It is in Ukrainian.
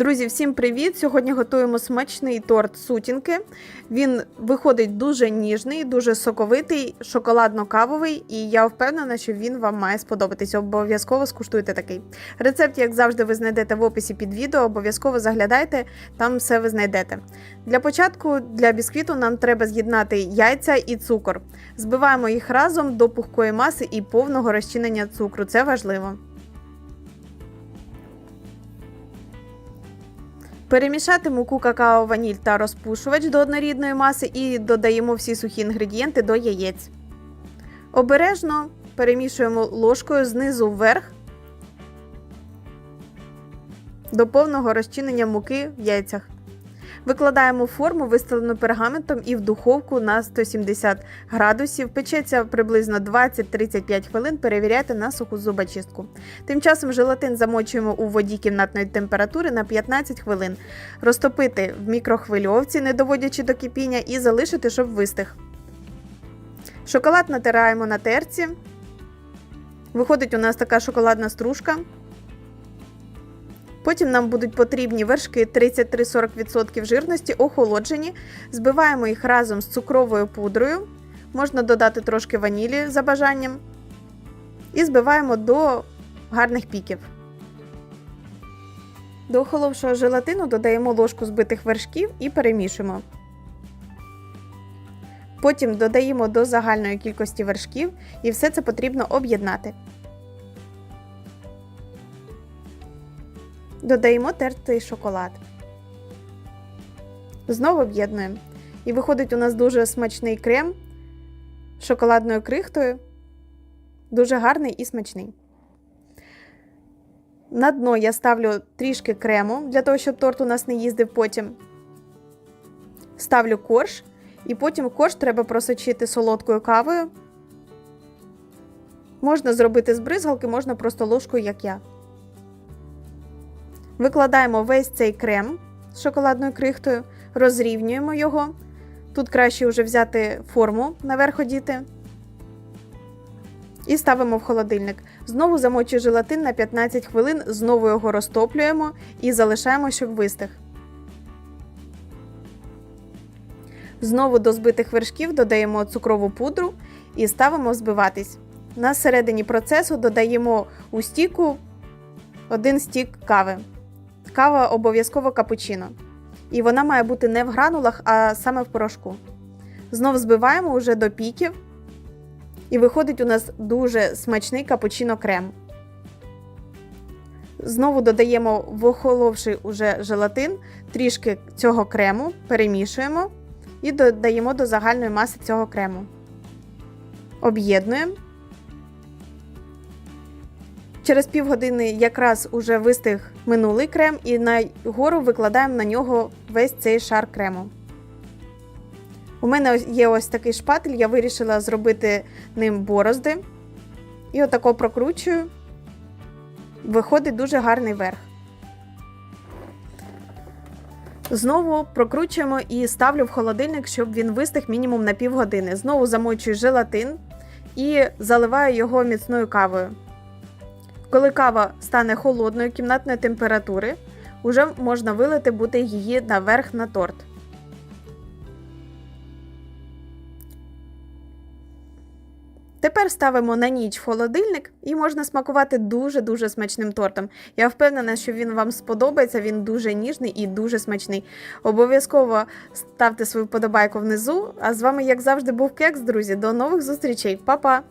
Друзі, всім привіт! Сьогодні готуємо смачний торт сутінки. Він виходить дуже ніжний, дуже соковитий, шоколадно-кавовий, і я впевнена, що він вам має сподобатись. Обов'язково скуштуйте такий. Рецепт, як завжди, ви знайдете в описі під відео. Обов'язково заглядайте, там все ви знайдете. Для початку для бісквіту нам треба з'єднати яйця і цукор. Збиваємо їх разом до пухкої маси і повного розчинення цукру. Це важливо. Перемішати муку какао, ваніль та розпушувач до однорідної маси і додаємо всі сухі інгредієнти до яєць. Обережно перемішуємо ложкою знизу вверх до повного розчинення муки в яйцях. Викладаємо форму, виставлену пергаментом і в духовку на 170 градусів. Печеться приблизно 20-35 хвилин. Перевіряйте на суху зубочистку. Тим часом желатин замочуємо у воді кімнатної температури на 15 хвилин. Розтопити в мікрохвильовці, не доводячи до кипіння, і залишити, щоб вистиг. Шоколад натираємо на терці. Виходить у нас така шоколадна стружка. Потім нам будуть потрібні вершки 33-40% жирності, охолоджені. Збиваємо їх разом з цукровою пудрою. Можна додати трошки ванілі за бажанням. І збиваємо до гарних піків. До охоловшого желатину додаємо ложку збитих вершків і перемішуємо. Потім додаємо до загальної кількості вершків і все це потрібно об'єднати. Додаємо тертий шоколад. Знову об'єднуємо. І виходить у нас дуже смачний крем з шоколадною крихтою. Дуже гарний і смачний. На дно я ставлю трішки крему для того, щоб торт у нас не їздив потім. Ставлю корж, і потім корж треба просочити солодкою кавою. Можна зробити з бризгалки, можна просто ложкою, як я. Викладаємо весь цей крем з шоколадною крихтою, розрівнюємо його. Тут краще вже взяти форму наверх одіти. І ставимо в холодильник. Знову замочую желатин на 15 хвилин, знову його розтоплюємо і залишаємо, щоб вистиг. Знову до збитих вершків додаємо цукрову пудру і ставимо збиватись. На середині процесу додаємо у стіку один стік кави. Кава обов'язково капучино. І вона має бути не в гранулах, а саме в порошку. Знов збиваємо уже до піків. І виходить у нас дуже смачний капучино крем. Знову додаємо в охоловший уже желатин трішки цього крему, перемішуємо і додаємо до загальної маси цього крему. Об'єднуємо. Через півгодини якраз уже вистиг минулий крем, і на гору викладаємо на нього весь цей шар крему. У мене є ось такий шпатель, я вирішила зробити ним борозди. І отако прокручую. Виходить дуже гарний верх. Знову прокручуємо і ставлю в холодильник, щоб він вистиг мінімум на півгодини. Знову замочую желатин і заливаю його міцною кавою. Коли кава стане холодною кімнатної температури, вже можна вилити буде її наверх на торт. Тепер ставимо на ніч в холодильник і можна смакувати дуже-дуже смачним тортом. Я впевнена, що він вам сподобається, він дуже ніжний і дуже смачний. Обов'язково ставте свою подобайку внизу. А з вами, як завжди, був кекс, друзі. До нових зустрічей, Па-па!